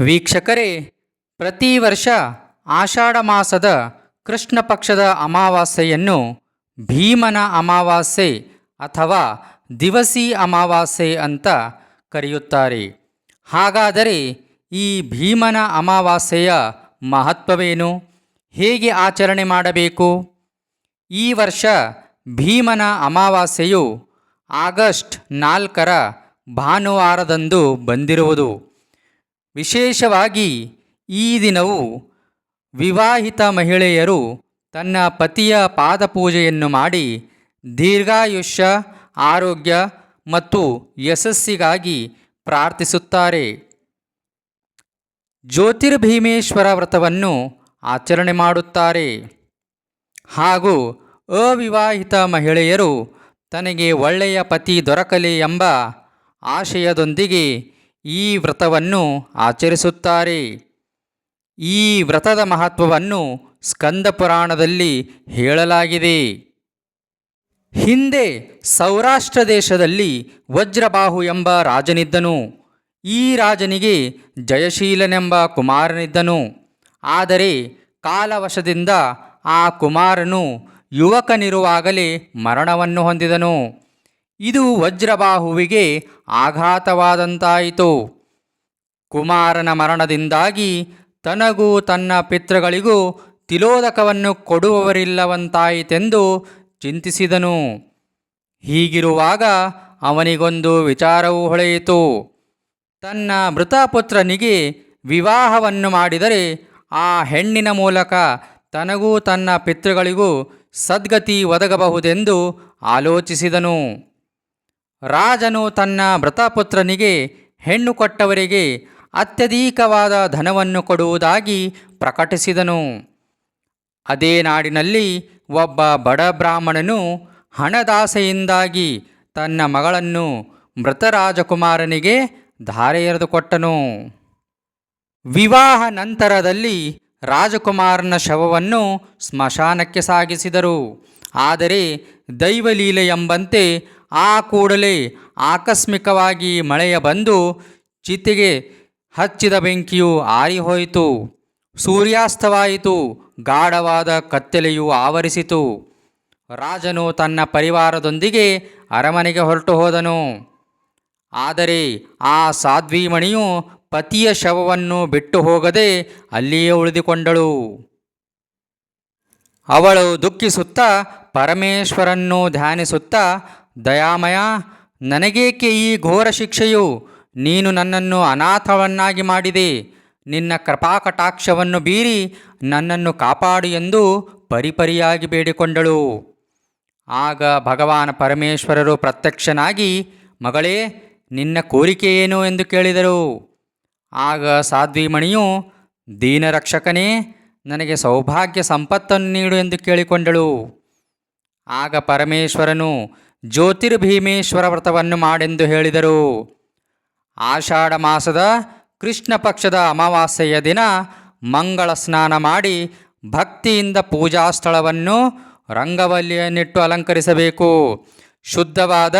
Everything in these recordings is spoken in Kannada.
ವೀಕ್ಷಕರೇ, ಪ್ರತಿ ವರ್ಷ ಆಷಾಢ ಮಾಸದ ಕೃಷ್ಣ ಪಕ್ಷದ ಅಮಾವಾಸ್ಯೆಯನ್ನು ಭೀಮನ ಅಮಾವಾಸ್ಯೆ ಅಥವಾ ದಿವಸಿ ಅಮಾವಾಸ್ಯೆ ಅಂತ ಕರೆಯುತ್ತಾರೆ. ಹಾಗಾದರೆ ಈ ಭೀಮನ ಅಮಾವಾಸ್ಯೆಯ ಮಹತ್ವವೇನು? ಹೇಗೆ ಆಚರಣೆ ಮಾಡಬೇಕು? ಈ ವರ್ಷ ಭೀಮನ ಅಮಾವಾಸ್ಯೆಯು ಆಗಸ್ಟ್ ನಾಲ್ಕರ ಭಾನುವಾರದಂದು ಬಂದಿರುವುದು. ವಿಶೇಷವಾಗಿ ಈ ದಿನವು ವಿವಾಹಿತ ಮಹಿಳೆಯರು ತನ್ನ ಪತಿಯ ಪಾದಪೂಜೆಯನ್ನು ಮಾಡಿ ದೀರ್ಘಾಯುಷ್ಯ, ಆರೋಗ್ಯ ಮತ್ತು ಯಶಸ್ಸಿಗಾಗಿ ಪ್ರಾರ್ಥಿಸುತ್ತಾರೆ. ಜ್ಯೋತಿರ್ಭೀಮೇಶ್ವರ ವ್ರತವನ್ನು ಆಚರಣೆ ಮಾಡುತ್ತಾರೆ. ಹಾಗೂ ಅವಿವಾಹಿತ ಮಹಿಳೆಯರು ತನಗೆ ಒಳ್ಳೆಯ ಪತಿ ದೊರಕಲಿ ಎಂಬ ಆಶಯದೊಂದಿಗೆ ಈ ವ್ರತವನ್ನು ಆಚರಿಸುತ್ತಾರೆ. ಈ ವ್ರತದ ಮಹತ್ವವನ್ನು ಸ್ಕಂದ ಪುರಾಣದಲ್ಲಿ ಹೇಳಲಾಗಿದೆ. ಹಿಂದೆ ಸೌರಾಷ್ಟ್ರ ದೇಶದಲ್ಲಿ ವಜ್ರಬಾಹು ಎಂಬ ರಾಜನಿದ್ದನು. ಈ ರಾಜನಿಗೆ ಜಯಶೀಲನೆಂಬ ಕುಮಾರನಿದ್ದನು. ಆದರೆ ಕಾಲವಶದಿಂದ ಆ ಕುಮಾರನು ಯುವಕನಿರುವಾಗಲೇ ಮರಣವನ್ನು ಹೊಂದಿದನು. ಇದು ವಜ್ರಬಾಹುವಿಗೆ ಆಘಾತವಾದಂತಾಯಿತು. ಕುಮಾರನ ಮರಣದಿಂದಾಗಿ ತನಗೂ ತನ್ನ ಪಿತೃಗಳಿಗೂ ತಿಲೋದಕವನ್ನು ಕೊಡುವವರಿಲ್ಲವಂತಾಯಿತೆಂದು ಚಿಂತಿಸಿದನು. ಹೀಗಿರುವಾಗ ಅವನಿಗೊಂದು ವಿಚಾರವು ಹೊಳೆಯಿತು. ತನ್ನ ಮೃತ ಪುತ್ರನಿಗೆ ವಿವಾಹವನ್ನು ಮಾಡಿದರೆ ಆ ಹೆಣ್ಣಿನ ಮೂಲಕ ತನಗೂ ತನ್ನ ಪಿತೃಗಳಿಗೂ ಸದ್ಗತಿ ಒದಗಬಹುದೆಂದು ಆಲೋಚಿಸಿದನು. ರಾಜನು ತನ್ನ ಮೃತಪುತ್ರನಿಗೆ ಹೆಣ್ಣು ಕೊಟ್ಟವರಿಗೆ ಅತ್ಯಧಿಕವಾದ ಧನವನ್ನು ಕೊಡುವುದಾಗಿ ಪ್ರಕಟಿಸಿದನು. ಅದೇ ನಾಡಿನಲ್ಲಿ ಒಬ್ಬ ಬಡ ಬ್ರಾಹ್ಮಣನು ಹಣದಾಸೆಯಿಂದಾಗಿ ತನ್ನ ಮಗಳನ್ನು ಮೃತ ರಾಜಕುಮಾರನಿಗೆ ಧಾರೆ ಎರೆದುಕೊಟ್ಟನು ವಿವಾಹ ನಂತರದಲ್ಲಿ ರಾಜಕುಮಾರನ ಶವವನ್ನು ಸ್ಮಶಾನಕ್ಕೆ ಸಾಗಿಸಿದರು. ಆದರೆ ದೈವಲೀಲೆ ಎಂಬಂತೆ ಆ ಕೂಡಲೇ ಆಕಸ್ಮಿಕವಾಗಿ ಮಳೆಯ ಬಂದು ಚಿತೆಗೆ ಹಚ್ಚಿದ ಬೆಂಕಿಯು ಆರಿಹೋಯಿತು. ಸೂರ್ಯಾಸ್ತವಾಯಿತು. ಗಾಢವಾದ ಕತ್ತಲೆಯು ಆವರಿಸಿತು. ರಾಜನು ತನ್ನ ಪರಿವಾರದೊಂದಿಗೆ ಅರಮನೆಗೆ ಹೊರಟು ಹೋದನು. ಆದರೆ ಆ ಸಾಧ್ವೀಮಣಿಯು ಪತಿಯ ಶವವನ್ನು ಬಿಟ್ಟು ಹೋಗದೆ ಅಲ್ಲಿಯೇ ಉಳಿದುಕೊಂಡಳು. ಅವಳು ದುಃಖಿಸುತ್ತಾ ಪರಮೇಶ್ವರನ್ನು ಧ್ಯಾನಿಸುತ್ತಾ ದಯಾಮಯ, ನನಗೇಕೆ ಈ ಘೋರ ಶಿಕ್ಷೆಯು? ನೀನು ನನ್ನನ್ನು ಅನಾಥವನ್ನಾಗಿ ಮಾಡಿದೆ. ನಿನ್ನ ಕೃಪಾಕಟಾಕ್ಷವನ್ನು ಬೀರಿ ನನ್ನನ್ನು ಕಾಪಾಡು ಎಂದು ಪರಿಪರಿಯಾಗಿ ಬೇಡಿಕೊಂಡಳು. ಆಗ ಭಗವಾನ ಪರಮೇಶ್ವರರು ಪ್ರತ್ಯಕ್ಷನಾಗಿ, ಮಗಳೇ, ನಿನ್ನ ಕೋರಿಕೆ ಏನು ಎಂದು ಕೇಳಿದರು. ಆಗ ಸಾಧ್ವಿಮಣಿಯು, ದೀನರಕ್ಷಕನೇ, ನನಗೆ ಸೌಭಾಗ್ಯ ಸಂಪತ್ತನ್ನು ನೀಡು ಎಂದು ಕೇಳಿಕೊಂಡಳು. ಆಗ ಪರಮೇಶ್ವರನು ಜ್ಯೋತಿರ್ಭೀಮೇಶ್ವರ ವ್ರತವನ್ನು ಮಾಡೆಂದು ಹೇಳಿದರು. ಆಷಾಢ ಮಾಸದ ಕೃಷ್ಣ ಪಕ್ಷದ ಅಮಾವಾಸ್ಯೆಯ ದಿನ ಮಂಗಳ ಸ್ನಾನ ಮಾಡಿ ಭಕ್ತಿಯಿಂದ ಪೂಜಾ ಸ್ಥಳವನ್ನು ರಂಗವಲ್ಲಿಯನ್ನಿಟ್ಟು ಅಲಂಕರಿಸಬೇಕು. ಶುದ್ಧವಾದ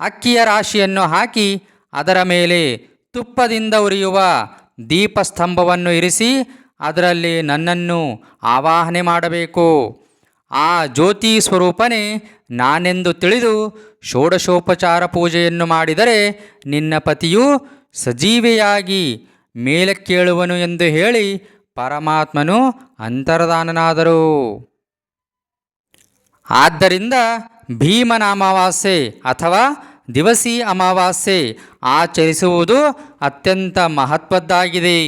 ಅಕ್ಕಿಯ ರಾಶಿಯನ್ನು ಹಾಕಿ ಅದರ ಮೇಲೆ ತುಪ್ಪದಿಂದ ಉರಿಯುವ ದೀಪಸ್ತಂಭವನ್ನು ಇರಿಸಿ ಅದರಲ್ಲಿ ನನ್ನನ್ನು ಆವಾಹನೆ ಮಾಡಬೇಕು. ಆ ಜ್ಯೋತಿ ಸ್ವರೂಪನೇ ನಾನೆಂದು ತಿಳಿದು ಷೋಡಶೋಪಚಾರ ಪೂಜೆಯನ್ನು ಮಾಡಿದರೆ ನಿನ್ನ ಪತಿಯು ಸಜೀವಿಯಾಗಿ ಮೇಲಕ್ಕೇಳುವನು ಎಂದು ಹೇಳಿ ಪರಮಾತ್ಮನು ಅಂತರ್ಧಾನನಾದರು ಆದ್ದರಿಂದ ಭೀಮನ ಅಮಾವಾಸ್ಯೆ ಅಥವಾ ದಿವಸಿ ಅಮಾವಾಸ್ಯೆ ಆಚರಿಸುವುದು ಅತ್ಯಂತ ಮಹತ್ವದ್ದಾಗಿದೆ.